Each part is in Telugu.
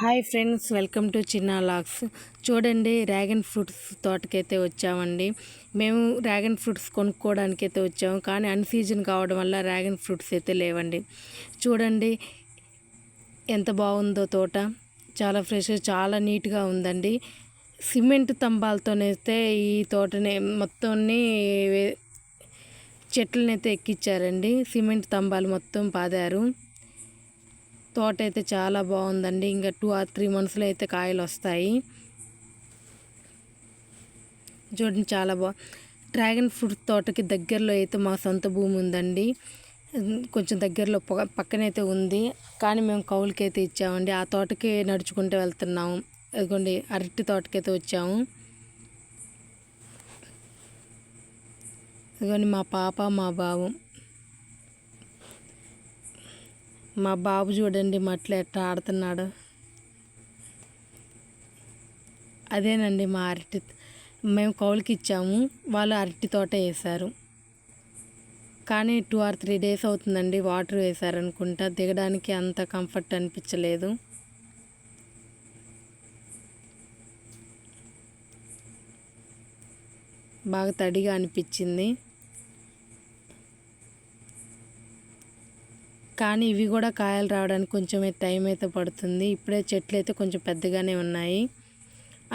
హాయ్ ఫ్రెండ్స్ వెల్కమ్ టు చిన్న లాక్స్. చూడండి డ్రాగన్ ఫ్రూట్స్ తోటకైతే వచ్చామండి. మేము డ్రాగన్ ఫ్రూట్స్ కొనుక్కోవడానికి అయితే వచ్చాము కానీ అన్ సీజన్ కావడం వల్ల డ్రాగన్ ఫ్రూట్స్ అయితే లేవండి. చూడండి ఎంత బాగుందో తోట. చాలా ఫ్రెష్ చాలా నీట్గా ఉందండి. సిమెంట్ స్తంభాలతోనైతే ఈ తోటని మొత్తాన్ని చెట్లనైతే ఎక్కించారండి సిమెంట్ స్తంభాలు మొత్తం పాదారు. తోట అయితే చాలా బాగుందండి. ఇంకా టూ ఆర్ త్రీ మంత్స్లో అయితే కాయలు వస్తాయి చూడండి చాలా బా డ్రాగన్ ఫ్రూట్ తోటకి దగ్గరలో అయితే మా సొంత భూమి ఉందండి. కొంచెం దగ్గరలో పక్కనైతే ఉంది. కానీ మేము కౌలుకైతే ఇచ్చామండి. ఆ తోటకి నడుచుకుంటూ వెళ్తున్నాము. అదిగోండి అరటి తోటకైతే వచ్చాము. అదిగోండి మా పాప మా బాబు. మా బాబు చూడండి మట్లు ఎట్లా ఆడుతున్నాడు. అదేనండి మా అరటి మేము కౌలుకి ఇచ్చాము వాళ్ళు అరటి తోట వేశారు. కానీ టూ ఆర్ త్రీ డేస్ అవుతుందండి వాటర్ వేశారనుకుంటా దిగడానికి అంత కంఫర్ట్ అనిపించలేదు. బాగా తడిగా అనిపించింది. కానీ ఇవి కూడా కాయలు రావడానికి కొంచెం టైం అయితే పడుతుంది. ఇప్పుడే చెట్లు అయితే కొంచెం పెద్దగానే ఉన్నాయి.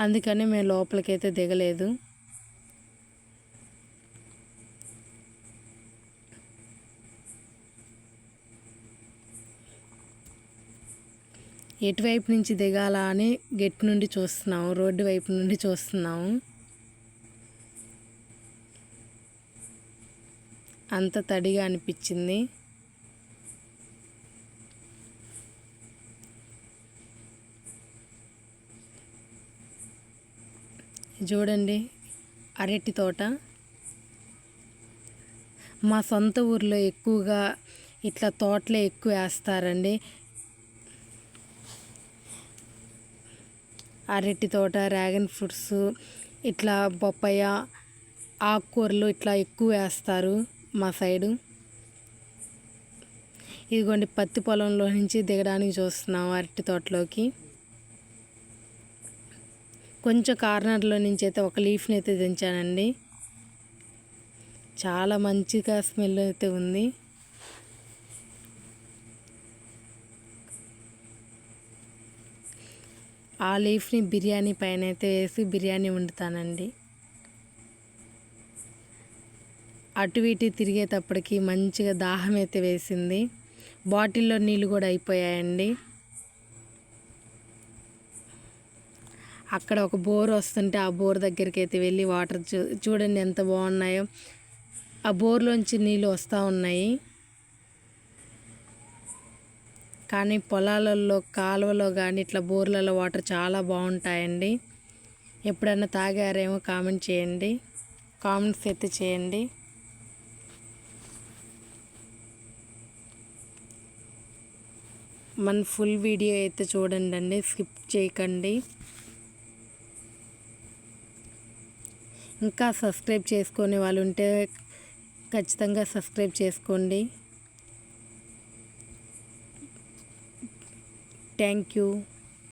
అందుకని మేము లోపలికైతే దిగలేదు. ఎటువైపు నుంచి దిగాలా అని గెట్ నుండి చూస్తున్నాము. రోడ్డు వైపు నుండి చూస్తున్నాము. అంత తడిగా అనిపించింది. చూడండి అరటి తోట. మా సొంత ఊర్లో ఎక్కువగా ఇట్లా తోటలే ఎక్కువ వేస్తారండి. అరటి తోట డ్రాగన్ ఫ్రూట్స్ ఇట్లా బొప్పాయ ఆకుకూరలు ఇట్లా ఎక్కువ వేస్తారు మా సైడు. ఇదిగోండి పత్తి పొలంలో నుంచి దిగడానికి చూస్తున్నాం అరటి తోటలోకి. కొంచెం కార్నర్లో నుంచి అయితే ఒక లీఫ్ని అయితే దించానండి. చాలా మంచిగా స్మెల్ అయితే ఉంది. ఆ లీఫ్ని బిర్యానీ పైన అయితే వేసి బిర్యానీ వండుతానండి. అటు ఇటు తిరిగేటప్పటికి మంచిగా దాహం అయితే వేసింది. బాటిల్లో నీళ్ళు కూడా అయిపోయాయండి. అక్కడ ఒక బోర్ వస్తుంటే ఆ బోర్ దగ్గరికి అయితే వెళ్ళి వాటర్ చూ చూడండి ఎంత బాగున్నాయో. ఆ బోర్లోంచి నీళ్ళు వస్తూ ఉన్నాయి. కానీ పొలాలలో కాలువలో కానీ ఇట్లా బోర్లలో వాటర్ చాలా బాగుంటాయండి. ఎప్పుడన్నా తాగారేమో కామెంట్ చేయండి. కామెంట్స్ అయితే చేయండి. మన ఫుల్ వీడియో అయితే చూడండి అండి స్కిప్ చేయకండి. ఇంకా సబ్స్క్రైబ్ చేసుకునే వాళ్ళు ఉంటే ఖచ్చితంగా సబ్స్క్రైబ్ చేసుకోండి. Thank you